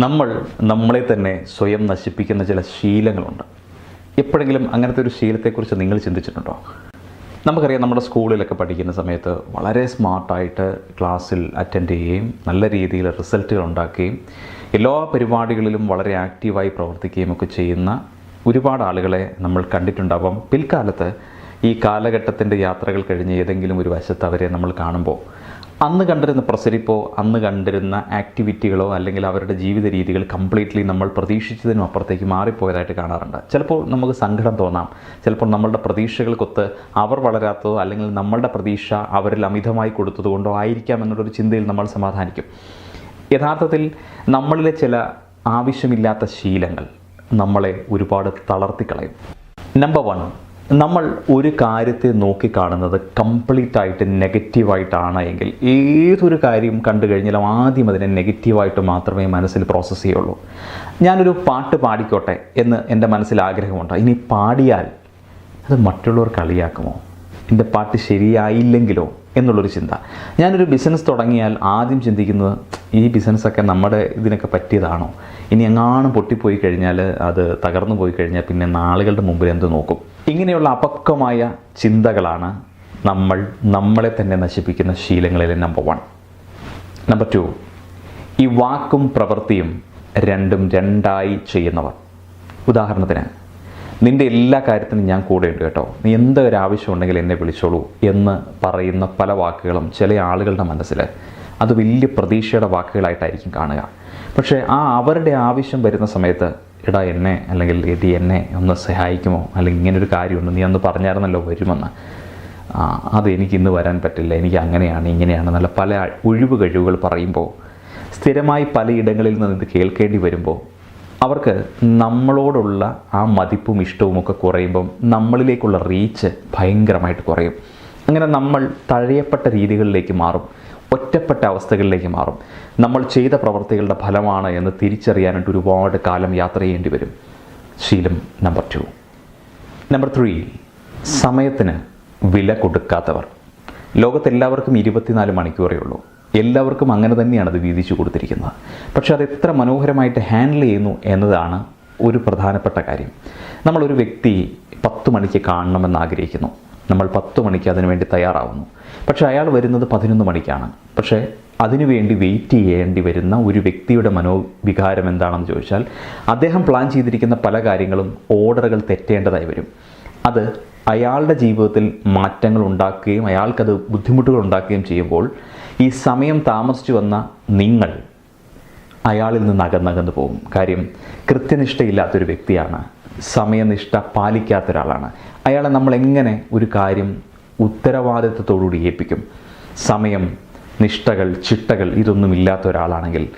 നമ്മൾ നമ്മളെ തന്നെ സ്വയം നശിപ്പിക്കുന്ന ചില ശീലങ്ങളുണ്ട്. എപ്പോഴെങ്കിലും അങ്ങനത്തെ ഒരു ശീലത്തെക്കുറിച്ച് നിങ്ങൾ ചിന്തിച്ചിട്ടുണ്ടോ? നമുക്കറിയാം നമ്മുടെ സ്കൂളിലൊക്കെ പഠിക്കുന്ന സമയത്ത് വളരെ സ്മാർട്ടായിട്ട് ക്ലാസ്സിൽ അറ്റൻഡ് ചെയ്യുകയും നല്ല രീതിയിൽ റിസൾട്ടുകൾ ഉണ്ടാക്കുകയും എല്ലാ പരിപാടികളിലും വളരെ ആക്റ്റീവായി പ്രവർത്തിക്കുകയും ഒക്കെ ചെയ്യുന്ന ഒരുപാട് ആളുകളെ നമ്മൾ കണ്ടിട്ടുണ്ടാവാം. പിൽക്കാലത്ത് ഈ കാലഘട്ടത്തിന്റെ യാത്രകൾ കഴിഞ്ഞ് ഏതെങ്കിലും ഒരു വശത്ത് അവരെ നമ്മൾ കാണുമ്പോൾ അന്ന് കണ്ടിരുന്ന പ്രസരിപ്പോ അന്ന് കണ്ടിരുന്ന ആക്ടിവിറ്റികളോ അല്ലെങ്കിൽ അവരുടെ ജീവിത രീതികൾ കംപ്ലീറ്റ്ലി നമ്മൾ പ്രതീക്ഷിച്ചതിനും അപ്പുറത്തേക്ക് മാറിപ്പോയതായിട്ട് കാണാറുണ്ട്. ചിലപ്പോൾ നമുക്ക് സങ്കടം തോന്നാം. ചിലപ്പോൾ നമ്മളുടെ പ്രതീക്ഷകൾക്കൊത്ത് അവർ വളരാത്തതോ അല്ലെങ്കിൽ നമ്മളുടെ പ്രതീക്ഷ അവരിൽ അമിതമായി കൊടുത്തതുകൊണ്ടോ ആയിരിക്കാം എന്നുള്ളൊരു ചിന്തയിൽ നമ്മൾ സമാധാനിക്കും. യഥാർത്ഥത്തിൽ നമ്മളിലെ ചില ആവശ്യമില്ലാത്ത ശീലങ്ങൾ നമ്മളെ ഒരുപാട് തളർത്തിക്കളയും. നമ്പർ വൺ നമ്മൾ ഒരു കാര്യത്തെ നോക്കിക്കാണുന്നത് കംപ്ലീറ്റ് ആയിട്ട് നെഗറ്റീവായിട്ടാണ് എങ്കിൽ ഏതൊരു കാര്യം കണ്ടു കഴിഞ്ഞാലും ആദ്യം അതിനെ നെഗറ്റീവായിട്ട് മാത്രമേ മനസ്സിൽ പ്രോസസ്സ് ചെയ്യുള്ളൂ. ഞാനൊരു പാട്ട് പാടിക്കോട്ടെ എന്ന് എന്റെ മനസ്സിൽ ആഗ്രഹമുണ്ട്. ഇനി പാടിയാൽ അത് മറ്റുള്ളവർ കളിയാക്കുമോ? എന്റെ പാട്ട് ശരിയായില്ലെങ്കിലോ എന്നുള്ളൊരു ചിന്ത. ഞാനൊരു ബിസിനസ് തുടങ്ങിയാൽ ആദ്യം ചിന്തിക്കുന്നത് ഈ ബിസിനസ്സൊക്കെ നമ്മുടെ ഇതിനൊക്കെ പറ്റിയതാണോ? ഇനി എങ്ങാനും പൊട്ടിപ്പോയി കഴിഞ്ഞാൽ അത് തകർന്നു പോയി കഴിഞ്ഞാൽ പിന്നെ നാളുകളുടെ മുമ്പിൽ എന്ത് നോക്കും? ഇങ്ങനെയുള്ള അപക്വമായ ചിന്തകളാണ് നമ്മൾ നമ്മളെ തന്നെ നശിപ്പിക്കുന്ന ശീലങ്ങളിലെ നമ്പർ വൺ നമ്പർ ടു ഈ വാക്കും പ്രവൃത്തിയും രണ്ടും രണ്ടായി ചെയ്യുന്നവർ. ഉദാഹരണത്തിന് നിന്റെ എല്ലാ കാര്യത്തിനും ഞാൻ കൂടെയുണ്ട് കേട്ടോ. നീ എന്ത് ഒരു ആവശ്യം ഉണ്ടെങ്കിൽ എന്നെ വിളിച്ചോളൂ എന്ന് പറയുന്ന പല വാക്കുകളും ചില ആളുകളുടെ മനസ്സിൽ അത് വലിയ പ്രതീക്ഷയുടെ വാക്കുകളായിട്ടായിരിക്കും കാണുക. പക്ഷേ ആ അവരുടെ ആവശ്യം വരുന്ന സമയത്ത് എടാ എന്നെ അല്ലെങ്കിൽ എടി എന്നെ ഒന്ന് സഹായിക്കുമോ? അല്ലെങ്കിൽ ഇങ്ങനൊരു കാര്യമുണ്ട് നീ അന്ന് പറഞ്ഞായിരുന്നല്ലോ വരുമെന്ന്. അത് എനിക്ക് ഇന്ന് വരാൻ പറ്റില്ല. എനിക്ക് അങ്ങനെയാണ് ഇങ്ങനെയാണ് നല്ല പല ഒഴിവ് കഴിവുകൾ പറയുമ്പോൾ സ്ഥിരമായി പലയിടങ്ങളിൽ നിന്ന് ഇത് കേൾക്കേണ്ടി വരുമ്പോൾ അവർക്ക് നമ്മളോടുള്ള ആ മതിപ്പും ഇഷ്ടവും ഒക്കെ കുറയുമ്പം നമ്മളിലേക്കുള്ള റീച്ച് ഭയങ്കരമായിട്ട് കുറയും. അങ്ങനെ നമ്മൾ തഴയപ്പെട്ട രീതികളിലേക്ക് മാറും. ഒറ്റപ്പെട്ട അവസ്ഥകളിലേക്ക് മാറും. നമ്മൾ ചെയ്ത പ്രവർത്തികളുടെ ഫലമാണ് എന്ന് തിരിച്ചറിയാനായിട്ട് ഒരുപാട് കാലം യാത്ര ചെയ്യേണ്ടി വരും. ശീലം നമ്പർ ടു നമ്പർ ത്രീ സമയത്തിന് വില കൊടുക്കാത്തവർ. ലോകത്തെല്ലാവർക്കും ഇരുപത്തിനാല് മണിക്കൂറേ ഉള്ളൂ. എല്ലാവർക്കും അങ്ങനെ തന്നെയാണ് അത് വീതിച്ചു കൊടുത്തിരിക്കുന്നത്. പക്ഷെ അത് എത്ര മനോഹരമായിട്ട് ഹാൻഡിൽ ചെയ്യുന്നു എന്നതാണ് ഒരു പ്രധാനപ്പെട്ട കാര്യം. നമ്മളൊരു വ്യക്തി പത്ത് മണിക്ക് കാണണമെന്ന് ആഗ്രഹിക്കുന്നു. നമ്മൾ പത്ത് മണിക്ക് അതിനുവേണ്ടി തയ്യാറാവുന്നു. പക്ഷേ അയാൾ വരുന്നത് പതിനൊന്ന് മണിക്കാണ്. പക്ഷേ അതിനുവേണ്ടി വെയിറ്റ് ചെയ്യേണ്ടി വരുന്ന ഒരു വ്യക്തിയുടെ മനോവികാരം എന്താണെന്ന് ചോദിച്ചാൽ അദ്ദേഹം പ്ലാൻ ചെയ്തിരിക്കുന്ന പല കാര്യങ്ങളും ഓർഡറുകൾ തെറ്റേണ്ടതായി വരും. അത് അയാളുടെ ജീവിതത്തിൽ മാറ്റങ്ങൾ ഉണ്ടാക്കുകയും അയാൾക്കത് ബുദ്ധിമുട്ടുകൾ ഉണ്ടാക്കുകയും ചെയ്യുമ്പോൾ ഈ സമയം താമസിച്ചു വന്ന നിങ്ങൾ അയാളിൽ നിന്ന് അകന്നകന്ന് പോകും. കാര്യം കൃത്യനിഷ്ഠയില്ലാത്തൊരു വ്യക്തിയാണ് സമയനിഷ്ഠ പാലിക്കാത്ത ഒരാളാണ് അയാളെ നമ്മൾ എങ്ങനെ ഒരു കാര്യം ഉത്തരവാദിത്വത്തോടുകൂടി ഏൽപ്പിക്കും? സമയം നിഷ്ഠകൾ ചിട്ടകൾ ഇതൊന്നും ഇല്ലാത്ത ഒരാളാണെങ്കിൽ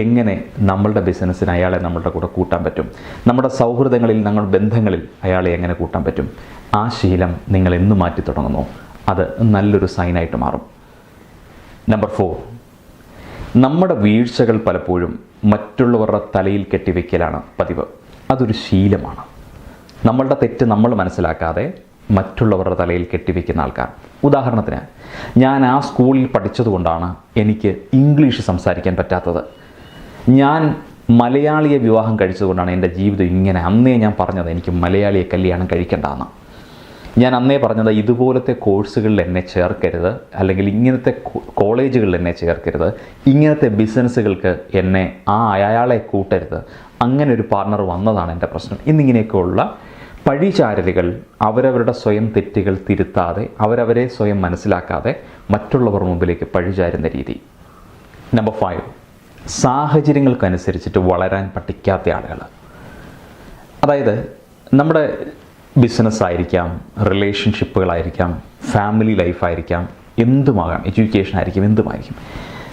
എങ്ങനെ നമ്മളുടെ ബിസിനസ്സിന് അയാളെ നമ്മളുടെ കൂടെ കൂട്ടാൻ പറ്റും? നമ്മുടെ സൗഹൃദങ്ങളിൽ നമ്മുടെ ബന്ധങ്ങളിൽ അയാളെ എങ്ങനെ കൂട്ടാൻ പറ്റും? ആ ശീലം നിങ്ങൾ എന്ന് മാറ്റി തുടങ്ങുന്നു. അത് നല്ലൊരു സൈനായിട്ട് മാറും. നമ്പർ ഫോർ നമ്മുടെ വീഴ്ചകൾ പലപ്പോഴും മറ്റുള്ളവരുടെ തലയിൽ കെട്ടിവെക്കലാണ് പതിവ്. അതൊരു ശീലമാണ്. നമ്മളുടെ തെറ്റ് നമ്മൾ മനസ്സിലാക്കാതെ മറ്റുള്ളവരുടെ തലയിൽ കെട്ടിവെക്കുന്ന ആൾക്കാർ. ഉദാഹരണത്തിന് ഞാൻ ആ സ്കൂളിൽ പഠിച്ചതുകൊണ്ടാണ് എനിക്ക് ഇംഗ്ലീഷ് സംസാരിക്കാൻ പറ്റാത്തത്. ഞാൻ മലയാളിയെ വിവാഹം കഴിച്ചതുകൊണ്ടാണ് എന്റെ ജീവിതം ഇങ്ങനെ. അന്നേ ഞാൻ പറഞ്ഞത് എനിക്ക് മലയാളിയെ കല്യാണം കഴിക്കേണ്ടതെന്ന് ഞാൻ അന്നേ പറഞ്ഞത് ഇതുപോലത്തെ കോഴ്സുകളിൽ എന്നെ ചേർക്കരുത് അല്ലെങ്കിൽ ഇങ്ങനത്തെ കോളേജുകളിൽ എന്നെ ചേർക്കരുത് ഇങ്ങനത്തെ ബിസിനസ്സുകൾക്ക് എന്നെ ആ അയാളെ കൂട്ടരുത്. അങ്ങനെ ഒരു പാർട്ണർ വന്നതാണ് എന്റെ പ്രശ്നം. എന്നിങ്ങനെയൊക്കെയുള്ള പഴിചാരലുകൾ അവരവരുടെ സ്വയം തെറ്റുകൾ തിരുത്താതെ അവരവരെ സ്വയം മനസ്സിലാക്കാതെ മറ്റുള്ളവർ മുമ്പിലേക്ക് പഴിചാരുന്ന രീതി. നമ്പർ ഫൈവ് സാഹചര്യങ്ങൾക്കനുസരിച്ചിട്ട് വളരാൻ പഠിക്കാത്ത ആളുകൾ. അതായത് നമ്മുടെ ബിസിനസ് ആയിരിക്കാം റിലേഷൻഷിപ്പുകളായിരിക്കാം ഫാമിലി ലൈഫായിരിക്കാം എന്തുമാകാം എഡ്യൂക്കേഷൻ ആയിരിക്കും എന്തുമായിരിക്കും.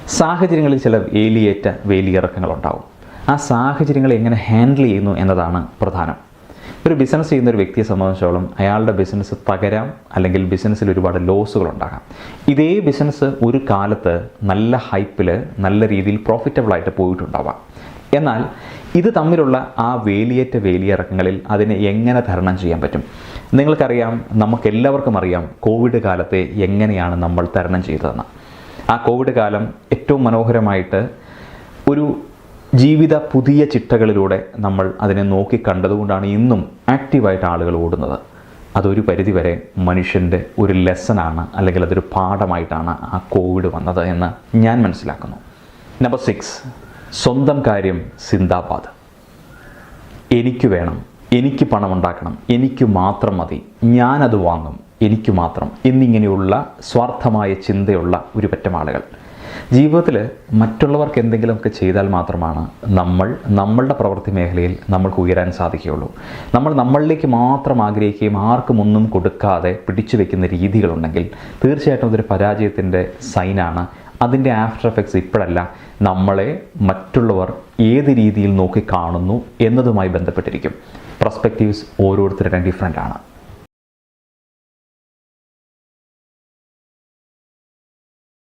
സാഹചര്യങ്ങളിൽ ചില വേലിയേറ്റ വേലിയിറക്കങ്ങളുണ്ടാവും. ആ സാഹചര്യങ്ങൾ എങ്ങനെ ഹാൻഡിൽ ചെയ്യുന്നു എന്നതാണ് പ്രധാനം. ഒരു ബിസിനസ് ചെയ്യുന്ന ഒരു വ്യക്തിയെ സംബന്ധിച്ചോളം അയാളുടെ ബിസിനസ് തകരാം അല്ലെങ്കിൽ ബിസിനസ്സിൽ ഒരുപാട് ലോസുകൾ ഉണ്ടാകാം. ഇതേ ബിസിനസ് ഒരു കാലത്ത് നല്ല ഹൈപ്പിൽ നല്ല രീതിയിൽ പ്രോഫിറ്റബിളായിട്ട് പോയിട്ടുണ്ടാവാം. എന്നാൽ ഇത് തമ്മിലുള്ള ആ വേലിയേറ്റ വേലിയിറക്കങ്ങളിൽ അതിനെ എങ്ങനെ തരണം ചെയ്യാൻ പറ്റും? നിങ്ങൾക്കറിയാം നമുക്കെല്ലാവർക്കും അറിയാം കോവിഡ് കാലത്തെ എങ്ങനെയാണ് നമ്മൾ തരണം ചെയ്തതെന്ന്. ആ കോവിഡ് കാലം ഏറ്റവും മനോഹരമായിട്ട് ഒരു ജീവിത പുതിയ ചിട്ടകളിലൂടെ നമ്മൾ അതിനെ നോക്കി കണ്ടതുകൊണ്ടാണ് ഇന്നും ആക്റ്റീവായിട്ട് ആളുകൾ ഓടുന്നത്. അതൊരു പരിധിവരെ മനുഷ്യന്റെ ഒരു ലെസനാണ് അല്ലെങ്കിൽ അതൊരു പാഠമായിട്ടാണ് ആ കോവിഡ് വന്നത് എന്ന് ഞാൻ മനസ്സിലാക്കുന്നു. നമ്പർ സിക്സ് സ്വന്തം കാര്യം സിന്ദാബാദ്. എനിക്ക് വേണം എനിക്ക് പണം ഉണ്ടാക്കണം എനിക്ക് മാത്രം മതി ഞാനത് വാങ്ങും എനിക്ക് മാത്രം എന്നിങ്ങനെയുള്ള സ്വാർത്ഥമായ ചിന്തയുള്ള ഒരു പറ്റം ആളുകൾ. ജീവിതത്തിൽ മറ്റുള്ളവർക്ക് എന്തെങ്കിലുമൊക്കെ ചെയ്താൽ മാത്രമാണ് നമ്മൾ നമ്മളുടെ പ്രവൃത്തി മേഖലയിൽ നമ്മൾക്ക് ഉയരാൻ സാധിക്കുകയുള്ളൂ. നമ്മൾ നമ്മളിലേക്ക് മാത്രം ആഗ്രഹിക്കുകയും ആർക്കും ഒന്നും കൊടുക്കാതെ പിടിച്ചു വെക്കുന്ന രീതികളുണ്ടെങ്കിൽ തീർച്ചയായിട്ടും അതൊരു പരാജയത്തിന്റെ സൈനാണ് അതിന്റെ ആഫ്റ്റർ എഫക്ട്സ് ഇപ്പോഴല്ല. നമ്മളെ മറ്റുള്ളവർ ഏത് രീതിയിൽ നോക്കി കാണുന്നു എന്നതുമായി ബന്ധപ്പെട്ടിരിക്കും. പ്രസ്പെക്റ്റീവ്സ് ഓരോരുത്തരുടെയും ഡിഫറെന്റ് ആണ്.